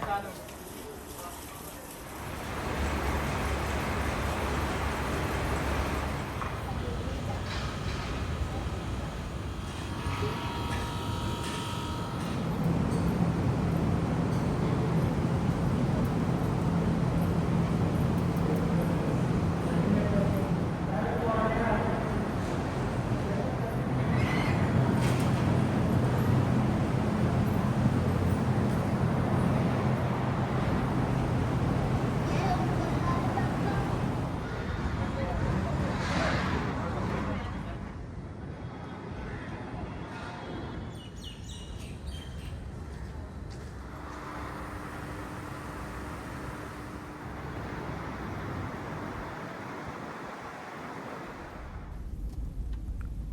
సాధం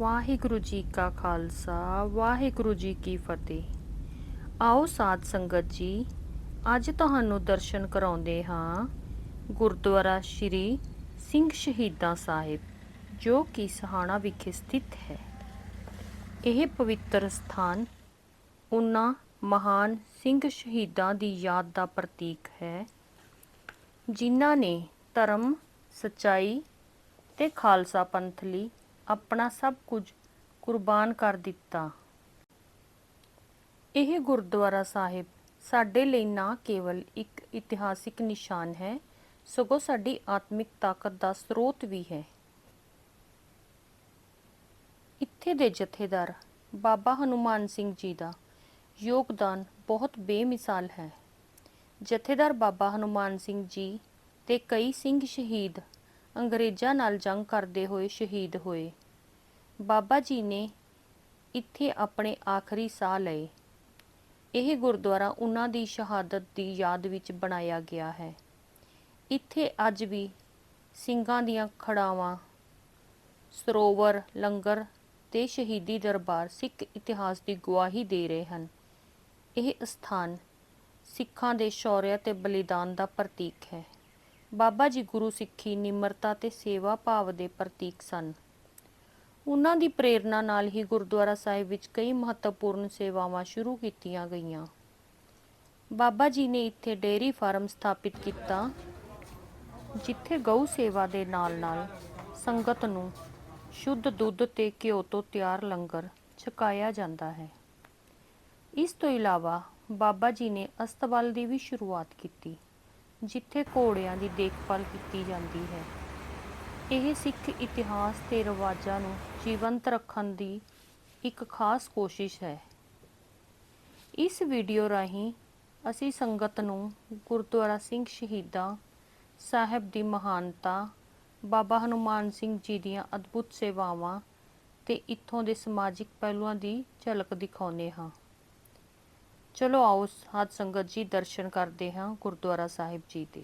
ਵਾਹਿਗੁਰੂ ਜੀ ਕਾ ਖਾਲਸਾ, ਵਾਹਿਗੁਰੂ ਜੀ ਕੀ ਫਤਿਹ। ਆਓ ਸਾਧ ਸੰਗਤ ਜੀ, ਅੱਜ ਤੁਹਾਨੂੰ ਦਰਸ਼ਨ ਕਰਾਉਂਦੇ ਹਾਂ ਗੁਰਦੁਆਰਾ ਸ਼੍ਰੀ ਸਿੰਘ ਸ਼ਹੀਦਾਂ ਸਾਹਿਬ, ਜੋ ਕਿ ਸਹਾਣਾ ਵਿਖੇ ਸਥਿਤ ਹੈ। ਇਹ ਪਵਿੱਤਰ ਸਥਾਨ ਉਹਨਾਂ ਮਹਾਨ ਸਿੰਘ ਸ਼ਹੀਦਾਂ ਦੀ ਯਾਦ ਦਾ ਪ੍ਰਤੀਕ ਹੈ, ਜਿਨ੍ਹਾਂ ਨੇ ਧਰਮ, ਸਚਾਈ ਤੇ ਖਾਲਸਾ ਪੰਥ ਲਈ ਆਪਣਾ ਸਭ ਕੁਝ ਕੁਰਬਾਨ ਕਰ ਦਿੱਤਾ। ਇਹ ਗੁਰਦੁਆਰਾ ਸਾਹਿਬ ਸਾਡੇ ਲਈ ਨਾ ਕੇਵਲ ਇੱਕ ਇਤਿਹਾਸਿਕ ਨਿਸ਼ਾਨ ਹੈ, ਸਗੋਂ ਸਾਡੀ ਆਤਮਿਕ ਤਾਕਤ ਦਾ ਸਰੋਤ ਵੀ ਹੈ। ਇੱਥੇ ਦੇ ਜਥੇਦਾਰ ਬਾਬਾ ਹਨੂਮਾਨ ਸਿੰਘ ਜੀ ਦਾ ਯੋਗਦਾਨ ਬਹੁਤ ਬੇਮਿਸਾਲ ਹੈ। ਜਥੇਦਾਰ ਬਾਬਾ ਹਨੂਮਾਨ ਸਿੰਘ ਜੀ ਤੇ ਕਈ ਸਿੰਘ ਸ਼ਹੀਦ ਅੰਗਰੇਜ਼ਾਂ ਨਾਲ ਜੰਗ ਕਰਦੇ ਹੋਏ ਸ਼ਹੀਦ ਹੋਏ। ਬਾਬਾ ਜੀ ਨੇ ਇੱਥੇ ਆਪਣੇ ਆਖਰੀ ਸਾਹ ਲਏ। ਇਹ ਗੁਰਦੁਆਰਾ ਉਹਨਾਂ ਦੀ ਸ਼ਹਾਦਤ ਦੀ ਯਾਦ ਵਿੱਚ ਬਣਾਇਆ ਗਿਆ ਹੈ। ਇੱਥੇ ਅੱਜ ਵੀ ਸਿੰਘਾਂ ਦੀਆਂ ਖੜਾਵਾਂ, ਸਰੋਵਰ, ਲੰਗਰ ਤੇ ਸ਼ਹੀਦੀ ਦਰਬਾਰ ਸਿੱਖ ਇਤਿਹਾਸ ਦੀ ਗਵਾਹੀ ਦੇ ਰਹੇ ਹਨ। ਇਹ ਸਥਾਨ ਸਿੱਖਾਂ ਦੇ ਸ਼ੌਰਯ ਤੇ ਬਲੀਦਾਨ ਦਾ ਪ੍ਰਤੀਕ ਹੈ। ਬਾਬਾ ਜੀ ਗੁਰੂ ਸਿੱਖੀ ਨਿਮਰਤਾ ਤੇ ਸੇਵਾ ਭਾਵ ਦੇ ਪ੍ਰਤੀਕ ਸਨ। ਉਹਨਾਂ ਦੀ ਪ੍ਰੇਰਣਾ ਨਾਲ ਹੀ ਗੁਰਦੁਆਰਾ ਸਾਹਿਬ ਵਿੱਚ ਕਈ ਮਹੱਤਵਪੂਰਨ ਸੇਵਾਵਾਂ ਸ਼ੁਰੂ ਕੀਤੀਆਂ ਗਈਆਂ। ਬਾਬਾ ਜੀ ਨੇ ਇੱਥੇ ਡੇਅਰੀ ਫਾਰਮ ਸਥਾਪਿਤ ਕੀਤਾ, ਜਿੱਥੇ ਗਊ ਸੇਵਾ ਦੇ ਨਾਲ-ਨਾਲ ਸੰਗਤ ਨੂੰ ਸ਼ੁੱਧ ਦੁੱਧ ਤੇ ਘਿਓ ਤੋਂ ਤਿਆਰ ਲੰਗਰ ਛਕਾਇਆ ਜਾਂਦਾ ਹੈ। ਇਸ ਤੋਂ ਇਲਾਵਾ ਬਾਬਾ ਜੀ ਨੇ ਅਸਤਬਲ ਦੀ ਵੀ ਸ਼ੁਰੂਆਤ ਕੀਤੀ। ਜਿੱਥੇ ਘੋੜਿਆਂ ਦੀ ਦੇਖਭਾਲ ਕੀਤੀ ਜਾਂਦੀ ਹੈ। ਇਹ ਸਿੱਖ ਇਤਿਹਾਸ ਤੇ ਰਿਵਾਜਾਂ ਨੂੰ ਜੀਵੰਤ ਰੱਖਣ ਦੀ ਇੱਕ ਖਾਸ ਕੋਸ਼ਿਸ਼ ਹੈ। ਇਸ ਵੀਡੀਓ ਰਾਹੀਂ ਅਸੀਂ ਸੰਗਤ ਨੂੰ ਗੁਰਦੁਆਰਾ ਸਿੰਘ ਸ਼ਹੀਦਾਂ ਸਾਹਿਬ ਦੀ ਮਹਾਨਤਾ, ਬਾਬਾ ਹਨੂਮਾਨ ਸਿੰਘ ਜੀ ਦੀਆਂ ਅਦਭੁਤ ਸੇਵਾਵਾਂ ਤੇ ਇੱਥੋਂ ਦੇ ਸਮਾਜਿਕ ਪਹਿਲੂਆਂ ਦੀ ਝਲਕ ਦਿਖਾਉਂਦੇ ਹਾਂ। ਚਲੋ ਆਓ ਸਾਧ ਸੰਗਤ ਜੀ ਦਰਸ਼ਨ ਕਰਦੇ ਹਾਂ ਗੁਰਦੁਆਰਾ ਸਾਹਿਬ ਜੀ ਦੇ।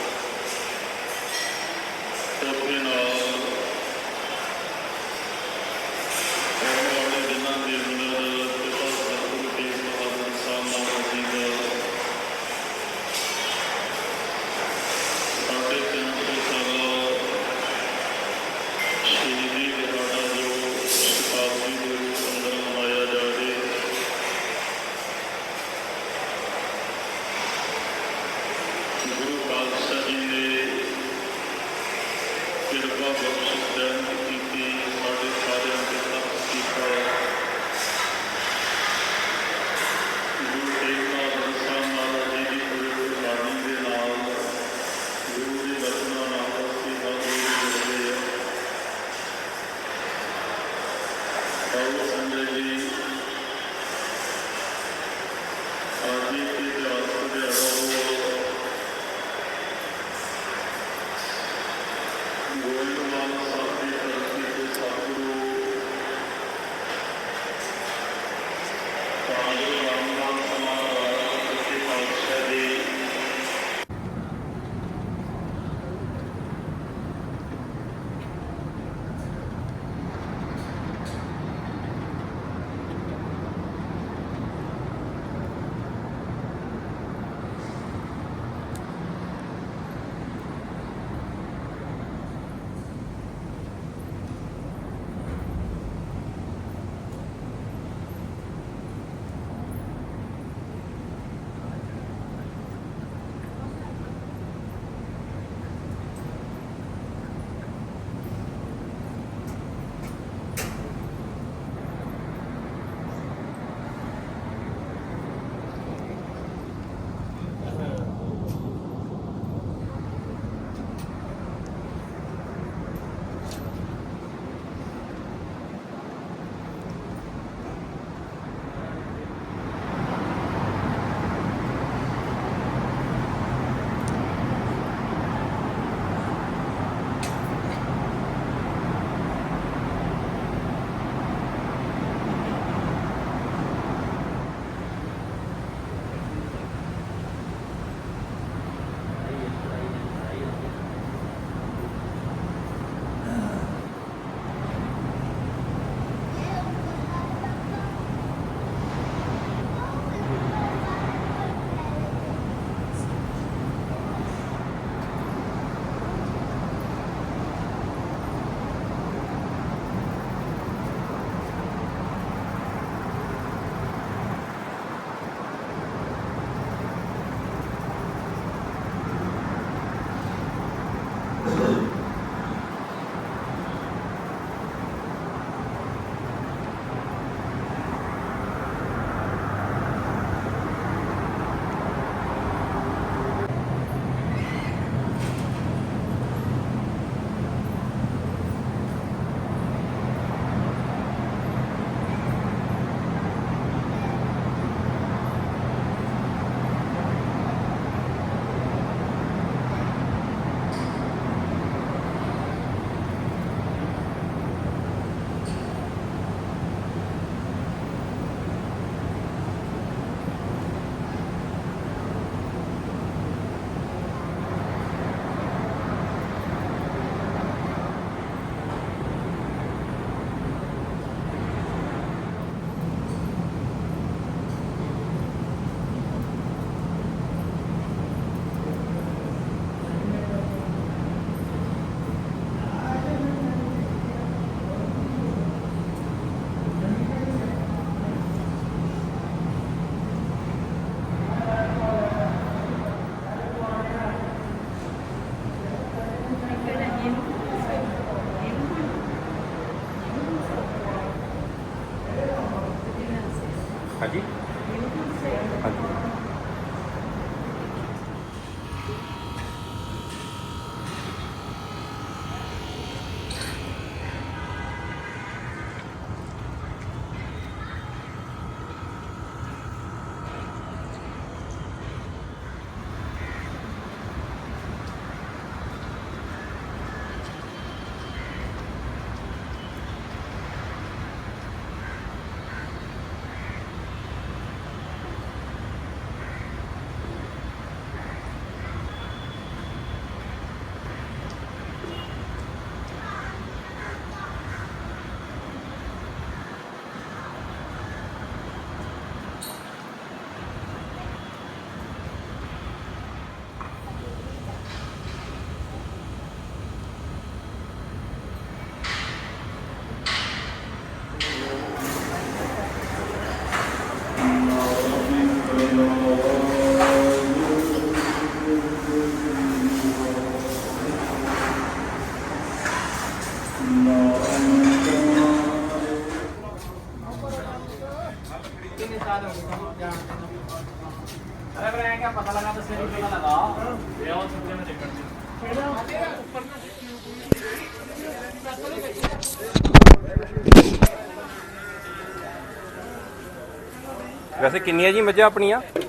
ਵੈਸੇ ਕਿੰਨੀਆਂ ਜੀ ਮੱਝਾਂ ਆਪਣੀਆਂ ਅੱਛਾ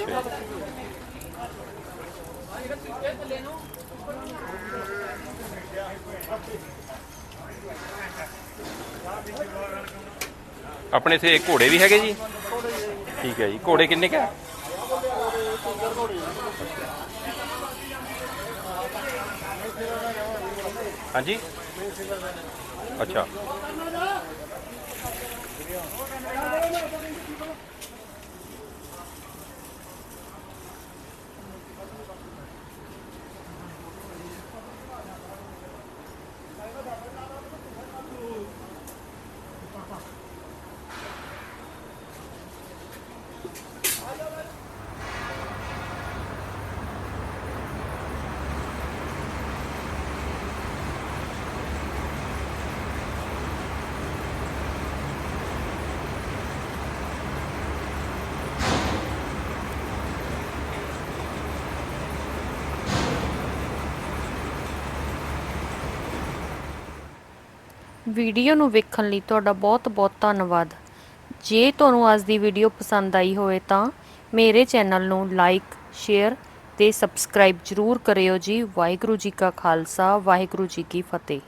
ਜੀ। ਆਪਣੇ ਇੱਥੇ ਘੋੜੇ ਵੀ ਹੈਗੇ ਜੀ ਠੀਕ ਹੈ ਜੀ ਘੋੜੇ ਕਿੰਨੇ ਕਾ ਹਾਂਜੀ ਅੱਛਾ ਵੀਡੀਓ ਨੂੰ ਵੇਖਣ ਲਈ ਤੁਹਾਡਾ ਬਹੁਤ-ਬਹੁਤ ਧੰਨਵਾਦ। ਜੇ ਤੁਹਾਨੂੰ ਅੱਜ ਦੀ ਵੀਡੀਓ ਪਸੰਦ ਆਈ ਹੋਵੇ ਤਾਂ ਮੇਰੇ ਚੈਨਲ ਨੂੰ ਲਾਈਕ, ਸ਼ੇਅਰ ਤੇ ਸਬਸਕ੍ਰਾਈਬ ਜਰੂਰ ਕਰਿਓ ਜੀ। ਵਾਹਿਗੁਰੂ ਜੀ ਕਾ ਖਾਲਸਾ, ਵਾਹਿਗੁਰੂ ਜੀ ਕੀ ਫਤਿਹ।